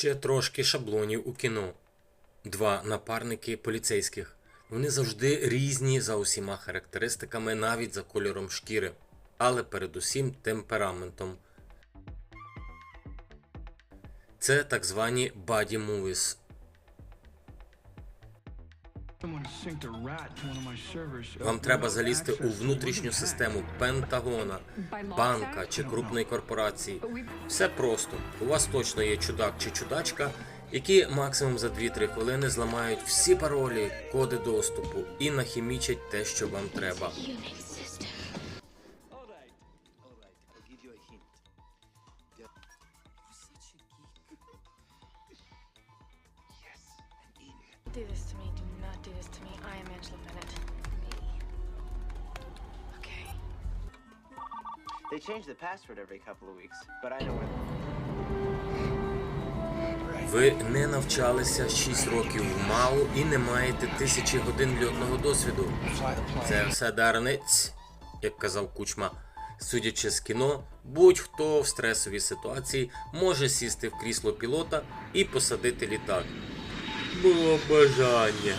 Ще трошки шаблонів у кіно. Два напарники поліцейських. Вони завжди різні за усіма характеристиками, навіть за кольором шкіри, але передусім темпераментом. Це так звані body movies. Вам треба залізти у внутрішню систему Пентагона, банка чи крупної корпорації. Все просто. У вас точно є чудак чи чудачка, які максимум за 2-3 хвилини зламають всі паролі, коди доступу і нахімічать те, що вам треба. Do this to me. Not do this to me. I am Angela Bennett. Me. Okay. They change the password every couple of weeks, but I know where. Ви не навчалися 6 років в МАУ і не маєте тисячі годин льотного досвіду. Це все дарниць, як казав Кучма. Судячи з кіно, будь-хто в стресовій ситуації може сісти в крісло пілота і посадити літак. Було бажання.